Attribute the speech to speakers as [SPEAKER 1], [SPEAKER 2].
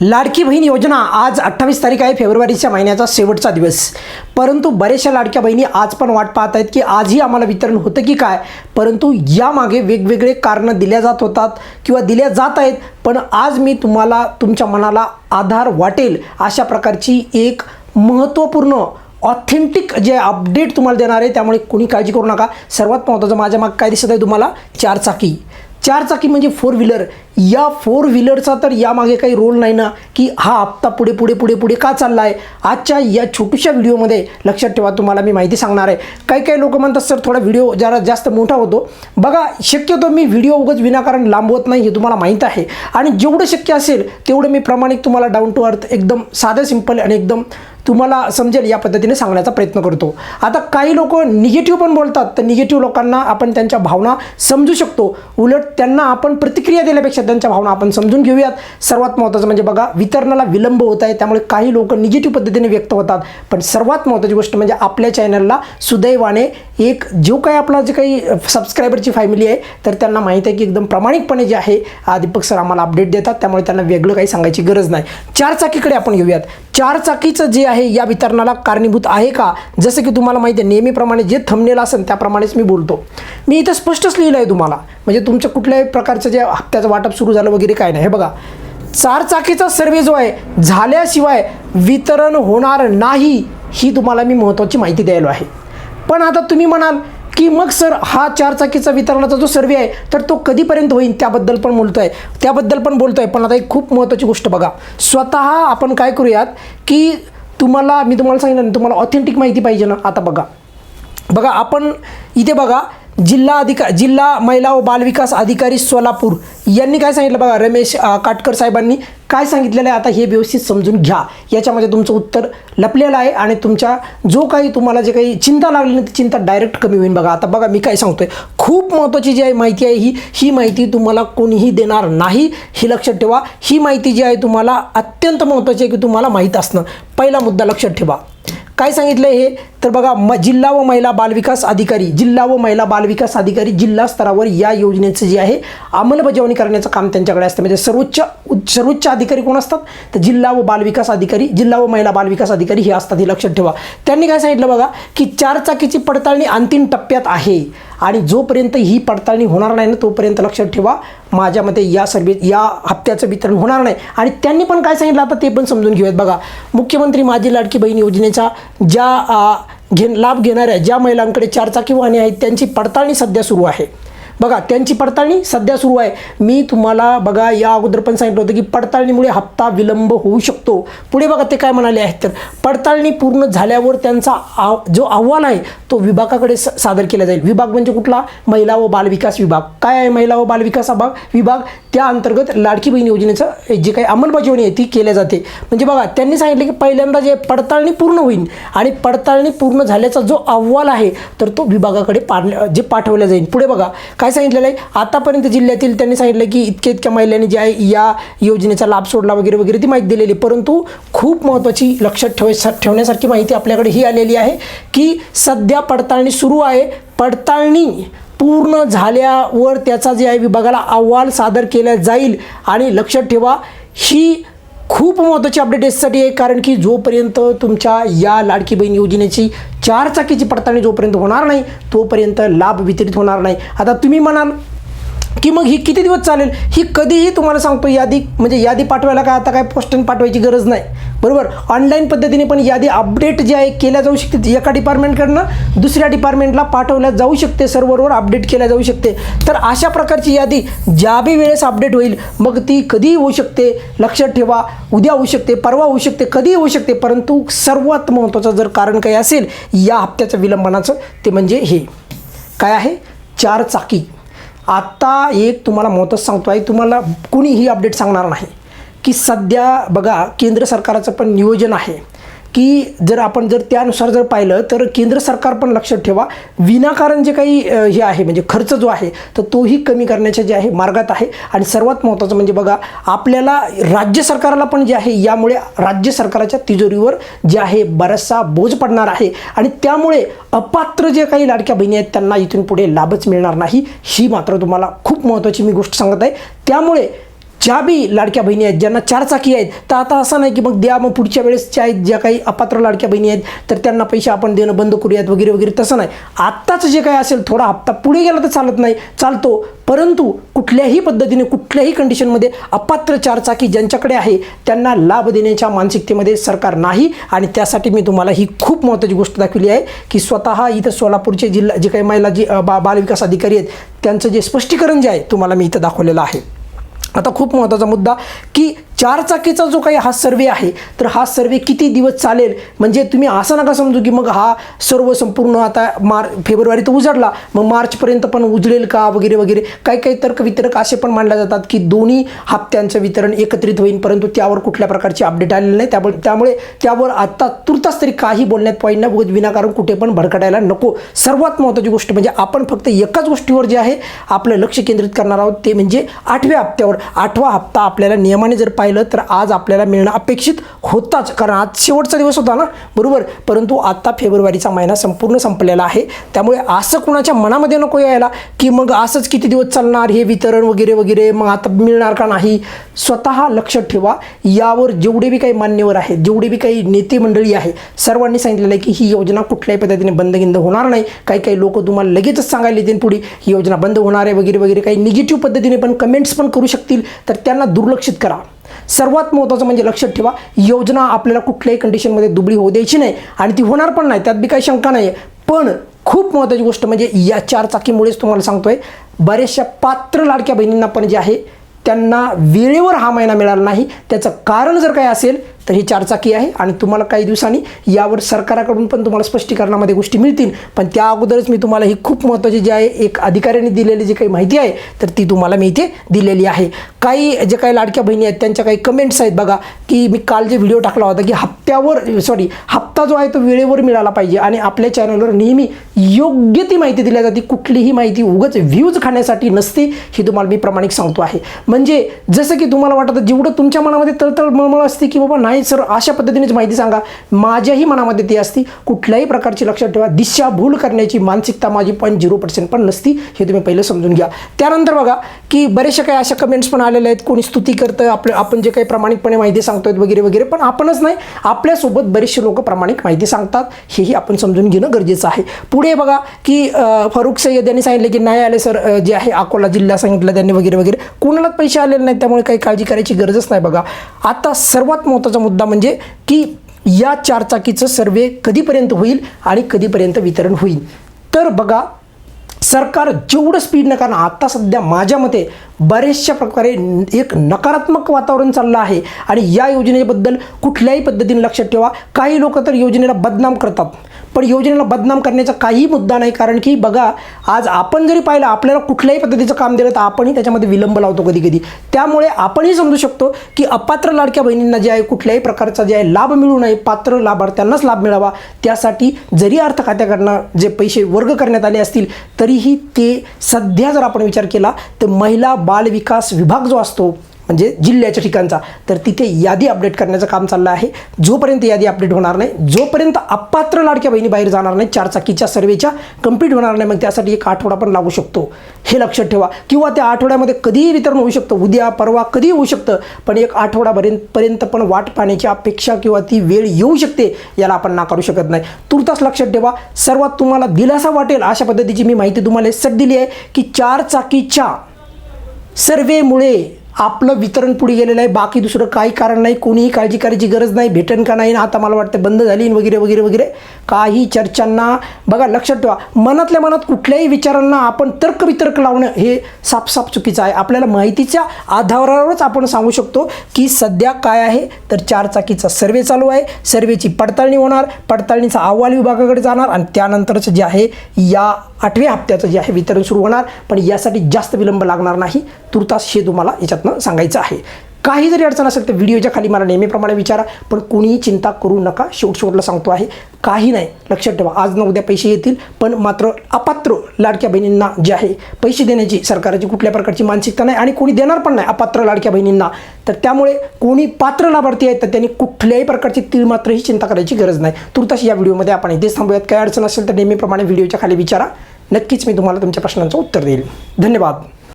[SPEAKER 1] लाडकी बहीण योजना आज अठ्ठावीस तारीख आहे फेब्रुवारीच्या महिन्याचा शेवटचा दिवस. परंतु बऱ्याचशा लाडक्या बहिणी आज पण वाट पाहत आहेत की आजही आम्हाला वितरण होतं की काय? परंतु यामागे वेगवेगळे कारणं दिल्या जात होतात किंवा दिल्या जात आहेत पण आज मी तुम्हाला तुमच्या मनाला आधार वाटेल अशा प्रकारची एक महत्त्वपूर्ण ऑथेंटिक जे अपडेट तुम्हाला देणार आहे त्यामुळे कोणी काळजी करू नका. सर्वात महत्त्वाचं माझ्या माग काय दिसत आहे तुम्हाला? चार चारचाकी चार चाकी म्हणजे फोर व्हीलर या फोर व्हीलरचा तर यामागे काही रोल नाही ना की हा हप्ता पुढे पुढे पुढे पुढे का चालला आहे आजच्या या छोट्याशा व्हिडिओमध्ये लक्षात ठेवा तुम्हाला मी माहिती सांगणार आहे. काही काही लोक म्हणतात सर थोडा व्हिडिओ जरा जास्त मोठा होतो. बघा शक्यतो मी व्हिडिओ उगाच विनाकारण लांबवत नाही हे तुम्हाला माहीत आहे. आणि जेवढं शक्य असेल तेवढं मी प्रामाणिक तुम्हाला डाऊन टू अर्थ एकदम साधं सिंपल आणि एकदम तुम्हाला समजेल या पद्धतीने सांगण्याचा प्रयत्न करतो. आता काही लोक निगेटिव्ह पण बोलतात तर निगेटिव्ह लोकांना आपण त्यांच्या भावना समजू शकतो. उलट त्यांना आपण प्रतिक्रिया दिल्यापेक्षा त्यांच्या भावना आपण समजून घेऊयात. सर्वात महत्त्वाचं म्हणजे बघा वितरणाला विलंब होत आहे त्यामुळे काही लोक निगेटिव्ह पद्धतीने व्यक्त होतात. पण सर्वात महत्त्वाची गोष्ट म्हणजे आपल्या चॅनलला सुदैवाने एक जो काही आपला जे काही सबस्क्रायबरची फॅमिली आहे तर त्यांना माहीत आहे की एकदम प्रामाणिकपणे जे आहे दीपक सर आम्हाला अपडेट देतात. त्यामुळे त्यांना वेगळं काही सांगायची गरज नाही. चार चाकीकडे आपण घेऊयात चार चाकीचं जे आहे या वितरणाला कारणीभूत आहे का? जसं की तुम्हाला माहिती आहे नेहमीप्रमाणे जे थंबनेल असेल त्याप्रमाणेच मी बोलतो. मी इथं स्पष्टच लिहिलं आहे तुम्हाला. म्हणजे तुमच्या कुठल्याही प्रकारचं जे हप्त्याचं वाटप सुरू झालं वगैरे काय नाही. हे बघा. चार चाकीचा सर्वे जो आहे झाल्याशिवाय वितरण होणार नाही ही तुम्हाला मी महत्त्वाची माहिती द्यायला आहे. पण आता तुम्ही म्हणाल की मग सर हा चारचाकीचा वितरणाचा जो सर्वे आहे तर तो कधीपर्यंत होईल? त्याबद्दल पण बोलतो आहे त्याबद्दल पण बोलतो आहे पण आता एक खूप महत्त्वाची गोष्ट बघा. स्वतः आपण काय करूयात की तुम्हाला मी तुम्हाला सांगितलं तुम्हाला ऑथेंटिक माहिती पाहिजे ना. आता बघा. बघा आपण इथे बघा जिल्हा अधिका जिल्हा महिला व बालविकास अधिकारी सोलापूर यांनी काय सांगितलं बघा? रमेश काटकर साहेबांनी काय सांगितलेलं आहे? आता हे व्यवस्थित समजून घ्या. याच्यामध्ये तुमचं उत्तर लपलेलं आहे आणि तुमच्या जो काही तुम्हाला जे काही चिंता लागली ती चिंता डायरेक्ट कमी होईल बघा. आता बघा मी काय सांगतोय. खूप महत्त्वाची जी आहे माहिती आहे ही ही माहिती तुम्हाला कोणीही देणार नाही. ही लक्षात ठेवा. ही माहिती जी आहे तुम्हाला अत्यंत महत्त्वाची आहे की तुम्हाला माहीत असणं. पहिला मुद्दा लक्षात ठेवा. काय सांगितलं हे? तर बघा म जिल्हा व महिला बालविकास अधिकारी जिल्हा व महिला बालविकास अधिकारी जिल्हा स्तरावर या योजनेचं जे आहे अंमलबजावणी करण्याचं काम त्यांच्याकडे असतं. म्हणजे सर्वोच्च सर्वोच्च अधिकारी कोण असतात? तर जिल्हा व बालविकास अधिकारी जिल्हा व महिला बालविकास अधिकारी हे असतात हे लक्षात ठेवा. त्यांनी काय सांगितलं बघा की चारचाकीची पडताळणी अंतिम टप्प्यात आहे. आणि जोपर्यंत ही पडताळणी होणार नाही ना तोपर्यंत लक्षात ठेवा माझ्या मते या सर्वे या हप्त्याचं वितरण होणार नाही. आणि त्यांनी पण काय सांगितलं आता ते पण समजून घेऊयात बघा. मुख्यमंत्री माझी लाडकी बहीण योजनेचा ज्या घे लाभ घेणाऱ्या ज्या महिलांकडे चारचाकी वाहने आहेत त्यांची पडताळणी सध्या सुरू आहे. बघा त्यांची पडताळणी सध्या सुरू आहे. मी तुम्हाला बघा या अगोदर पण सांगितलं होतं की पडताळणीमुळे हप्ता विलंब होऊ शकतो. पुढे बघा ते काय म्हणाले आहेत तर पडताळणी पूर्ण झाल्यावर त्यांचा आव जो अहवाल आहे तो विभागाकडे स- सादर केला जाईल. विभाग म्हणजे कुठला? महिला व बालविकास विभाग. काय आहे महिला व बालविकास विभाग? विभाग त्या अंतर्गत लाडकी बहीण योजनेचं जे काही अंमलबजावणी आहे ती केल्या जाते. म्हणजे बघा त्यांनी सांगितलं की पहिल्यांदा जे पडताळणी पूर्ण होईल आणि पडताळणी पूर्ण झाल्याचा जो अहवाल आहे तर तो विभागाकडे पाडल्या जे पाठवला जाईल. पुढे बघा काय सांगितलेलं आहे? आतापर्यंत जिल्ह्यातील त्यांनी सांगितलं की इतक्या इतक्या महिलांनी ज्या आहे या योजनेचा लाभ सोडला वगैरे वगैरे ती माहिती दिलेली. आहे. परंतु खूप महत्त्वाची लक्षात ठेवाय ठेवण्यासारखी माहिती आपल्याकडे ही आलेली आहे की सध्या पडताळणी सुरू आहे. पडताळणी पूर्ण झाल्यावर त्याचा जे आहे विभागाला अहवाल सादर केला जाईल. आणि लक्षात ठेवा ही खूप महत्त्वाची अपडेट यासाठी आहे कारण की जोपर्यंत तुमच्या या लाडकी बहीण योजनेची चार चाकीची पडताळणी जोपर्यंत होणार नाही तोपर्यंत लाभ वितरित होणार नाही. आता तुम्ही म्हणाल की मग ही किती दिवस चालेल? ही कधीही तुम्हाला सांगतो यादी म्हणजे यादी पाठवायला काय आता काय पोस्टन पाठवायची गरज नाही. बरोबर? ऑनलाईन पद्धतीने पण यादी अपडेट जी आहे केल्या जाऊ शकते एका डिपार्टमेंटकडनं दुसऱ्या डिपार्टमेंटला पाठवल्या जाऊ शकते सर्व्हरवर अपडेट केल्या जाऊ शकते. तर अशा प्रकारची यादी ज्या बी वेळेस अपडेट होईल मग ती कधीही होऊ शकते. लक्षात ठेवा उद्या होऊ शकते परवा होऊ शकते कधीही होऊ शकते परंतु सर्वात महत्त्वाचं जर कारण काही असेल या हप्त्याचं विलंबनाचं ते म्हणजे हे. काय आहे? चार चाकी आत्ता एक तुम्हाला महत्त्व सांगतो आहे तुम्हाला कुणीही अपडेट सांगणार नाही. की सध्या बघा केंद्र सरकारचं पण नियोजन आहे की जर आपण जर त्यानुसार जर पाहिलं तर केंद्र सरकार पण लक्षात ठेवा विनाकारण जे काही हे आहे म्हणजे खर्च जो आहे तर तोही कमी करण्याच्या जे आहे मार्गात आहे. आणि सर्वात महत्त्वाचं म्हणजे बघा आपल्याला राज्य सरकारला पण जे आहे यामुळे राज्य सरकारच्या तिजोरीवर जे आहे बराचसा बोज पडणार आहे. आणि त्यामुळे अपात्र जे काही लाडक्या बहिणी आहेत त्यांना इथून पुढे लाभच मिळणार नाही. ही मात्र तुम्हाला खूप महत्त्वाची मी गोष्ट सांगत आहे. त्यामुळे ज्या बी लाडक्या बहिणी आहेत ज्यांना चार चाकी आहेत तर आता असं नाही की मग द्या मग पुढच्या वेळेस ज्या आहेत ज्या काही अपात्र लाडक्या बहिणी आहेत तर त्यांना पैसे आपण देणं बंद करूयात वगैरे वगैरे तसं नाही. आत्ताच जे काही असेल थोडा हप्ता पुढे गेला तर चालत नाही चालतो. परंतु कुठल्याही पद्धतीने कुठल्याही कंडिशनमध्ये अपात्र चारचाकी ज्यांच्याकडे आहे त्यांना लाभ देण्याच्या मानसिकतेमध्ये सरकार नाही. आणि त्यासाठी मी तुम्हाला ही खूप महत्त्वाची गोष्ट दाखवली आहे की स्वतः इथं सोलापूरचे जिल्हा जे काही महिला जी बा बालविकास अधिकारी आहेत त्यांचं जे स्पष्टीकरण जे आहे तुम्हाला मी इथं दाखवलेलं आहे. आता खूप महत्त्वाचा मुद्दा की चार चाकीचा जो काही हा सर्वे आहे तर हा सर्वे किती दिवस चालेल? म्हणजे तुम्ही असं नका समजू की मग हा सर्व संपूर्ण आता मार फेब्रुवारी तर उजाडला मग मार्चपर्यंत पण उजळेल का वगैरे वगैरे? काही काही तर्क वितरक असे पण मानले जातात की दोन्ही हप्त्यांचं वितरण एकत्रित होईल परंतु त्यावर कुठल्या प्रकारची अपडेट आलेली नाही. त्यामुळे त्यामुळे त्यावर आत्ता तुर्तास तरी काही बोलण्यात पॉईंट नाही. विनाकारण कुठे पण भडकडायला नको. सर्वात महत्त्वाची गोष्ट म्हणजे आपण फक्त एकाच गोष्टीवर जे आहे आपलं लक्ष केंद्रित करणार आहोत ते म्हणजे आठव्या हप्त्यावर. आठवा हप्ता आपल्याला नियमाने जर पाहिलं तर आज आपल्याला मिळणं अपेक्षित होताच. कारण आज शेवटचा दिवस होता ना? बरोबर? परंतु आता फेब्रुवारीचा महिना संपूर्ण संपलेला आहे. त्यामुळे असं कुणाच्या मनामध्ये नको यायला की मग असंच किती दिवस चालणार हे वितरण वगैरे वगैरे मग आता मिळणार का नाही? स्वतः लक्षात ठेवा. यावर जेवढे बी काही मान्यवर आहेत जेवढे बी काही नेते मंडळी आहे सर्वांनी सांगितलेलं आहे की ही योजना कुठल्याही पद्धतीने बंदगिंद होणार नाही. काही काही लोक तुम्हाला लगेचच सांगायला येतील पुढे ही योजना बंद होणार आहे वगैरे वगैरे काही निगेटिव्ह पद्धतीने पण कमेंट्स पण करू शकतील. तर त्यांना दुर्लक्षित करा. सर्वात महत्त्वाचं म्हणजे लक्षात ठेवा योजना आपल्याला कुठल्याही कंडिशनमध्ये दुबळी होऊ द्यायची नाही आणि ती होणार पण नाही त्यात बी काही शंका नाही आहे पण खूप महत्त्वाची गोष्ट म्हणजे या चार चाकीमुळेच तुम्हाला सांगतोय बऱ्याचशा पात्र लाडक्या बहिणींना पण जे आहे त्यांना वेळेवर हा महिना मिळाला नाही. त्याचं कारण जर काही असेल तर ही चारचाकी आहे आणि तुम्हाला काही दिवसांनी यावर सरकाराकडून पण तुम्हाला स्पष्टीकरणामध्ये गोष्टी मिळतील. पण त्या अगोदरच मी तुम्हाला ही खूप महत्त्वाची जी आहे एक अधिकाऱ्यांनी दिलेली जी काही माहिती आहे तर ती तुम्हाला मी इथे दिलेली आहे. काही जे काही लाडक्या बहिणी आहेत त्यांच्या काही कमेंट्स आहेत बघा की मी काल जे व्हिडिओ टाकला होता की हप्त्यावर सॉरी हप्ता जो आहे तो वेळेवर मिळाला पाहिजे आणि आपल्या चॅनलवर नेहमी योग्य ती माहिती दिली जाते. कुठलीही माहिती उगच व्ह्यूज खाण्यासाठी नसते ही तुम्हाला मी प्रामाणिक सांगतो आहे. म्हणजे जसं की तुम्हाला वाटतं जेवढं तुमच्या मनामध्ये तळतळ मळमळ असते की बाबा नाही सर अशा पद्धतीनेच माहिती सांगा. माझ्याही मनामध्ये ती असती. कुठल्याही प्रकारची लक्षात ठेवा. दिशाभूल करण्याची मानसिकता माझी पॉईंट झिरो पर्सेंट पण नसती हे तुम्ही पहिलं समजून घ्या. त्यानंतर बघा की बरेचशा काही अशा कमेंट्स पण आलेल्या आहेत. कोणी स्तुती करतं आपलं आपण जे काही प्रामाणिकपणे माहिती सांगतोय वगैरे वगैरे पण आपणच नाही. आपल्यासोबत बरेचसे लोक प्रामाणिक माहिती सांगतात. हेही आपण समजून घेणं गरजेचं आहे. पुढे बघा की फारुख सय्यद यांनी सांगितलं की नाही आले सर जे आहे अकोला जिल्हा सांगितलं त्यांनी वगैरे वगैरे. कोणालाच पैसे आलेले नाहीत. त्यामुळे काही काळजी करायची गरजच नाही बघा. आता सर्वात महत्त्वाचा मुद्दा म्हणजे की या चारचाकीचं सर्वे कधीपर्यंत होईल आणि कधीपर्यंत वितरण होईल. तर बघा सरकार जेवढं स्पीडनं कारण आता सध्या माझ्या मते बऱ्याचशा प्रकारे एक नकारात्मक वातावरण चाललं आहे. आणि या योजनेबद्दल कुठल्याही पद्धतीने लक्षात ठेवा. काही लोक तर योजनेला बदनाम करतात. पण योजनेला बदनाम करण्याचा काही मुद्दा नाही कारण की बघा आज आपण जरी पाहिलं आपल्याला कुठल्याही पद्धतीचं काम दिलं तर आपणही त्याच्यामध्ये विलंब लावतो कधी कधी त्यामुळे आपणही समजू शकतो की अपात्र लाडक्या बहिणींना जे आहे कुठल्याही प्रकारचा जे आहे लाभ मिळू नये. पात्र लाभार्थ्यांनाच लाभ मिळावा. त्यासाठी जरी अर्थ खात्याकडनं जे पैसे वर्ग करण्यात आले असतील तर तरीही ते सध्या जर आपण विचार केला तर महिला बाल विकास विभाग जो असतो म्हणजे जिल्ह्याच्या ठिकाणचा. तर तिथे यादी अपडेट करण्याचं काम चाललं आहे. जोपर्यंत यादी अपडेट होणार नाही जोपर्यंत अपात्र लाडक्या बहिणी बाहेर जाणार नाही चारचाकीच्या सर्वेच्या कंप्लीट होणार नाही मग त्यासाठी एक आठवडा पण लागू शकतो. हे लक्षात ठेवा. किंवा त्या आठवड्यामध्ये कधीही वितरण होऊ शकतं. उद्या परवा कधीही होऊ शकतं. पण एक आठवडापर्यंत पर्यंत पण वाट पाहण्याची अपेक्षा किंवा ती वेळ येऊ शकते याला आपण नाकारू शकत नाही. तुर्तास लक्षात ठेवा. सर्वात तुम्हाला दिलासा वाटेल अशा पद्धतीची मी माहिती तुम्हाला सट दिली आहे की चार चाकीच्या सर्वेमुळे आपलं वितरण पुढे गेलेलं आहे. बाकी दुसरं काही कारण नाही. कोणीही काळजी करायची गरज नाही. भेटन का नाही? आता मला वाटतं बंद झाली वगैरे वगैरे वगैरे. काही चर्चांना बघा लक्षात ठेवा. मनातल्या मनात कुठल्याही विचारांना आपण तर्क वितर्क लावणं हे साफसाफ चुकीचं आहे. आपल्याला माहितीच्या आधारावरच आपण सांगू शकतो की सध्या काय आहे. तर चारचाकीचा सर्वे चालू आहे. सर्वेची पडताळणी होणार. पडताळणीचा अहवाल विभागाकडे जाणार आणि त्यानंतरचं जे आहे या आठव्या हप्त्याचं जे आहे वितरण सुरू होणार. पण यासाठी जास्त विलंब लागणार नाही. तुर्तास हे तुम्हाला याच्यातनं सांगायचं आहे. काही जरी अडचण असेल तर व्हिडिओच्या खाली मला नेहमीप्रमाणे विचारा पण कोणीही चिंता करू नका. शेवट शेवटला सांगतो आहे काही नाही. लक्षात ठेवा आज ना उद्या पैसे येतील पण मात्र अपात्र लाडक्या बहिणींना जे आहे पैसे देण्याची सरकारची कुठल्या प्रकारची मानसिकता नाही आणि कोणी देणार पण नाही अपात्र लाडक्या बहिणींना. तर त्यामुळे कोणी पात्र लाभार्थी आहेत तर त्यांनी कुठल्याही प्रकारची तीळ मात्रही चिंता करायची गरज नाही. तुर्तास या व्हिडिओमध्ये आपण इथेच थांबूयात. काय अडचण असेल तर नेहमीप्रमाणे व्हिडिओच्या खाली विचारा. नक्कीच मी तुम्हाला तुमच्या प्रश्नांचं उत्तर देईल. धन्यवाद.